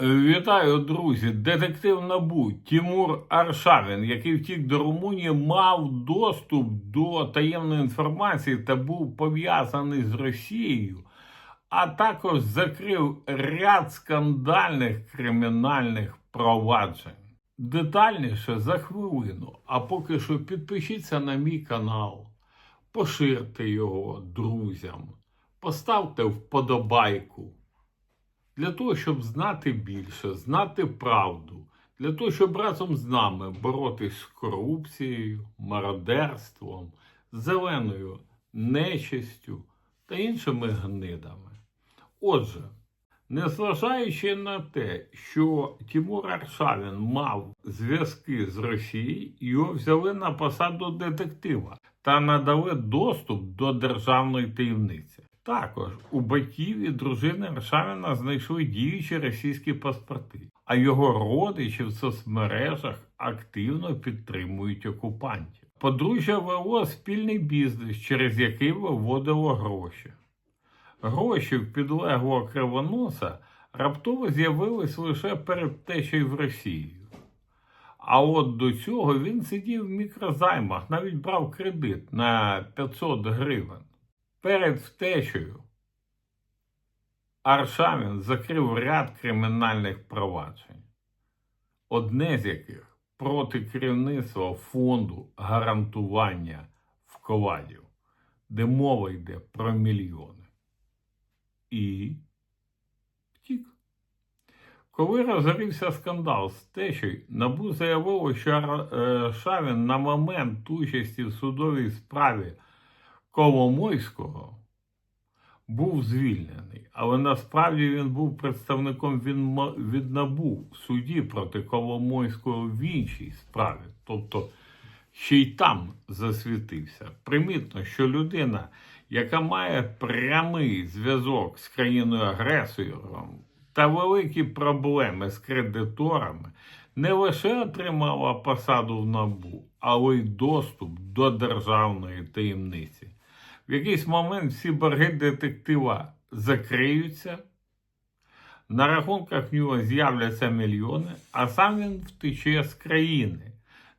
Вітаю, друзі! Детектив НАБУ Тимур Аршавін, який втік до Румунії, мав доступ до таємної інформації та був пов'язаний з Росією, а також закрив ряд скандальних кримінальних проваджень. Детальніше за хвилину. А поки що підпишіться на мій канал, поширте його друзям, поставте вподобайку. Для того, щоб знати більше, знати правду, для того, щоб разом з нами боротись з корупцією, мародерством, зеленою нечистю та іншими гнидами. Отже, незважаючи на те, що Тимур Аршавін мав зв'язки з Росією, його взяли на посаду детектива та надали доступ до державної таємниці. Також у батьків і дружини Аршавіна знайшли діючі російські паспорти, а його родичі в соцмережах активно підтримують окупантів. Подружжя вело спільний бізнес, через який виводило гроші. Гроші в підлеглого кривоноса раптово з'явились лише перед течею в Росію. А от до цього він сидів в мікрозаймах, навіть брав кредит на 500 гривень. Перед втечею Аршавін закрив ряд кримінальних проваджень, одне з яких проти керівництва фонду гарантування вкладів, де мова йде про мільйони. І втік. Коли розгорівся скандал з течею, НАБУ заявило, що Аршавін на момент участі в судовій справі Коломойського був звільнений, але насправді він був представником від, НАБУ в суді проти Коломойського в іншій справі. Тобто ще й там засвітився. Примітно, що людина, яка має прямий зв'язок з країною агресором та великі проблеми з кредиторами, не лише отримала посаду в НАБУ, але й доступ до державної таємниці. В якийсь момент всі борги детектива закриються, на рахунках в нього з'являться мільйони, а сам він втече з країни,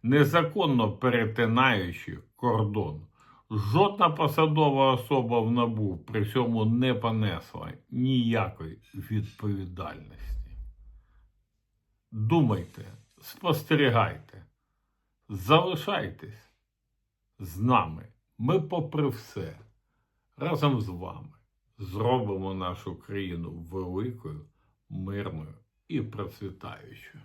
незаконно перетинаючи кордон. Жодна посадова особа в НАБУ при цьому не понесла ніякої відповідальності. Думайте, спостерігайте, залишайтесь з нами. Ми, попри все, разом з вами зробимо нашу країну великою, мирною і процвітаючою.